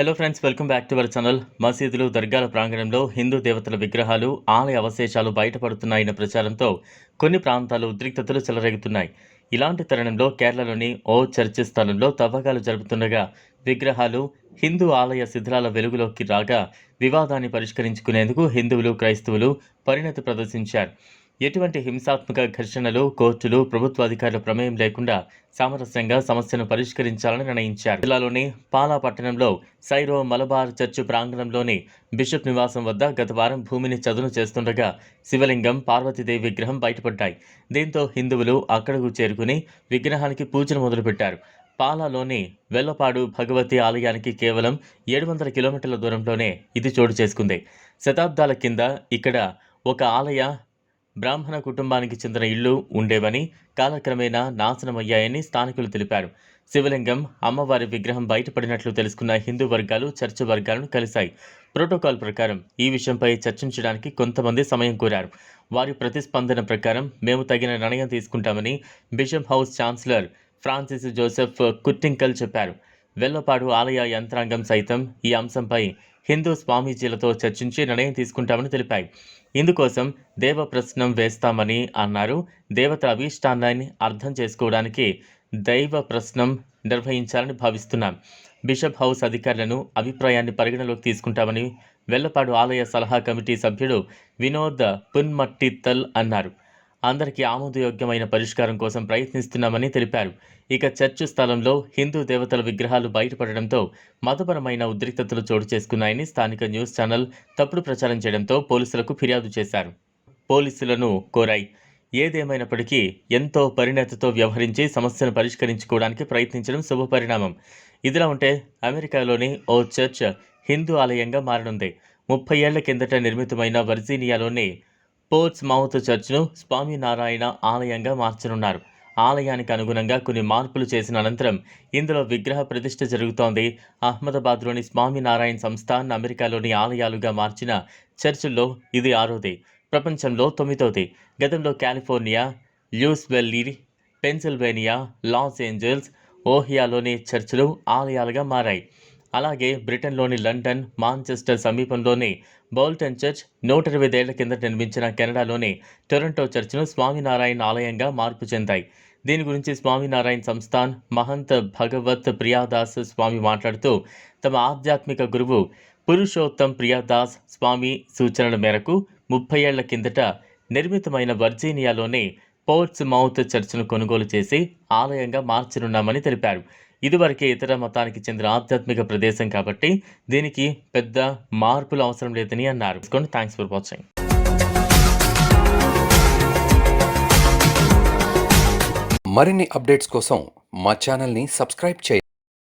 Hello friends welcome back to our channel మసీదులు దర్గాల ప్రాంగణంలో హిందూ దేవతల విగ్రహాలు ఆలయ అవశేషాలు బయటపడుతున్నాయన్న ప్రచారంతో కొన్ని ప్రాంతాలు ఉద్రిక్తతలు చెలరేగుతున్నాయి. ఇలాంటి తరుణంలో కేరళలోని ఓ చర్చి స్థలంలో తవ్వకాలు జరుపుతుండగా విగ్రహాలు హిందూ ఆలయ శిథిలాల వెలుగులోకి రాగా వివాదాన్ని పరిష్కరించుకునేందుకు హిందువులు క్రైస్తవులు పరిణతి ప్రదర్శించారు. ఎటువంటి హింసాత్మక ఘర్షణలు కోర్టులు ప్రభుత్వ అధికారుల ప్రమేయం లేకుండా సామరస్యంగా సమస్యను పరిష్కరించాలని నిర్ణయించారు. జిల్లాలోని పాలా పట్టణంలో సైరో మలబార్ చర్చ్ ప్రాంగణంలోని బిషప్ నివాసం వద్ద గత వారం భూమిని చదును చేస్తుండగా శివలింగం పార్వతీదేవి విగ్రహం బయటపడ్డాయి. దీంతో హిందువులు అక్కడకు చేరుకుని విగ్రహానికి పూజలు మొదలుపెట్టారు. పాలాలోని వెల్లపాడు భగవతి ఆలయానికి కేవలం ఏడు వందల కిలోమీటర్ల దూరంలోనే ఇది చోటు చేసుకుంది. శతాబ్దాల కింద ఇక్కడ ఒక ఆలయ బ్రాహ్మణ కుటుంబానికి చెందిన ఇళ్ళు ఉండేవని కాలక్రమేణా నాశనమయ్యాయని స్థానికులు తెలిపారు. శివలింగం అమ్మవారి విగ్రహం బయటపడినట్లు తెలుసుకున్న హిందూ వర్గాలు చర్చ వర్గాలను కలిశాయి. ప్రోటోకాల్ ప్రకారం ఈ విషయంపై చర్చించడానికి కొంతమంది సమయం కోరారు. వారి ప్రతిస్పందన ప్రకారం మేము తగిన నిర్ణయం తీసుకుంటామని bishop house chancellor Francis Joseph Kuttinkal చెప్పారు. వెల్లపాడు ఆలయ యంత్రాంగం సైతం ఈ అంశంపై హిందూ స్వామీజీలతో చర్చించి నిర్ణయం తీసుకుంటామని తెలిపాయి. ఇందుకోసం దేవ ప్రశ్నం వేస్తామని అన్నారు. దేవత అభీష్టాన్ని అర్థం చేసుకోవడానికి దైవ ప్రశ్నం నిర్వహించాలని భావిస్తున్నాం. బిషప్ హౌస్ అధికారులను అభిప్రాయాన్ని పరిగణలోకి తీసుకుంటామని వెల్లపాడు ఆలయ సలహా కమిటీ సభ్యుడు వినోద్ పున్మట్టిత్తల్ అన్నారు. అందరికీ ఆమోదయోగ్యమైన పరిష్కారం కోసం ప్రయత్నిస్తున్నామని తెలిపారు. ఇక చర్చ్ స్థలంలో హిందూ దేవతల విగ్రహాలు బయటపడడంతో మతపరమైన ఉద్రిక్తతలు చోటు చేసుకున్నాయని స్థానిక న్యూస్ ఛానల్ తప్పుడు ప్రచారం చేయడంతో పోలీసులకు ఫిర్యాదు చేశారు. పోలీసులను కోరాయి. ఏదేమైనప్పటికీ ఎంతో పరిణతితో వ్యవహరించి సమస్యను పరిష్కరించుకోవడానికి ప్రయత్నించడం శుభపరిణామం. ఇదిలా ఉంటే అమెరికాలోని ఓ చర్చ్ హిందూ ఆలయంగా మారనుంది. ముప్పై ఏళ్ళ కిందట నిర్మితమైన వర్జీనియాలోని పోర్ట్స్ మౌత్ చర్చ్ను స్వామినారాయణ ఆలయంగా మార్చనున్నారు. ఆలయానికి అనుగుణంగా కొన్ని మార్పులు చేసిన అనంతరం ఇందులో విగ్రహ ప్రతిష్ఠ జరుగుతోంది. అహ్మదాబాద్లోని స్వామినారాయణ సంస్థాన్ అమెరికాలోని ఆలయాలుగా మార్చిన చర్చిల్లో ఇది ఆరోది ప్రపంచంలో తొమ్మిదవది గతంలో కాలిఫోర్నియా ల్యూస్వెల్లీ పెన్సిల్వేనియా లాస్ ఏంజల్స్ ఓహియాలోని చర్చిలు ఆలయాలుగా మారాయి. అలాగే బ్రిటన్లోని లండన్ మాంచెస్టర్ సమీపంలోని బౌల్టన్ చర్చ్ నూట ఇరవైదేళ్ళ కింద నిర్మించిన కెనడాలోని టొరంటో చర్చ్ను స్వామినారాయణ ఆలయంగా మార్పు చెందాయి. దీని గురించి స్వామినారాయణ సంస్థాన్ మహంత్ భగవత్ ప్రియాదాస్ స్వామి మాట్లాడుతూ తమ ఆధ్యాత్మిక గురువు పురుషోత్తం ప్రియాదాస్ స్వామి సూచనల మేరకు ముప్పై ఏళ్ళ కిందట నిర్మితమైన వర్జీనియాలోని పోర్ట్స్ మౌత్ చర్చ్ను కొనుగోలు చేసి ఆలయంగా మార్చనున్నామని తెలిపారు. ఇదివరకే ఇతర మతానికి చెందిన ఆధ్యాత్మిక ప్రదేశం కాబట్టి దీనికి పెద్ద మార్పులు అవసరం లేదని అన్నారు. థ్యాంక్స్ ఫర్ వాచింగ్ మరిన్ని అప్డేట్స్ కోసం మా ఛానల్ని సబ్స్క్రైబ్ చేయండి.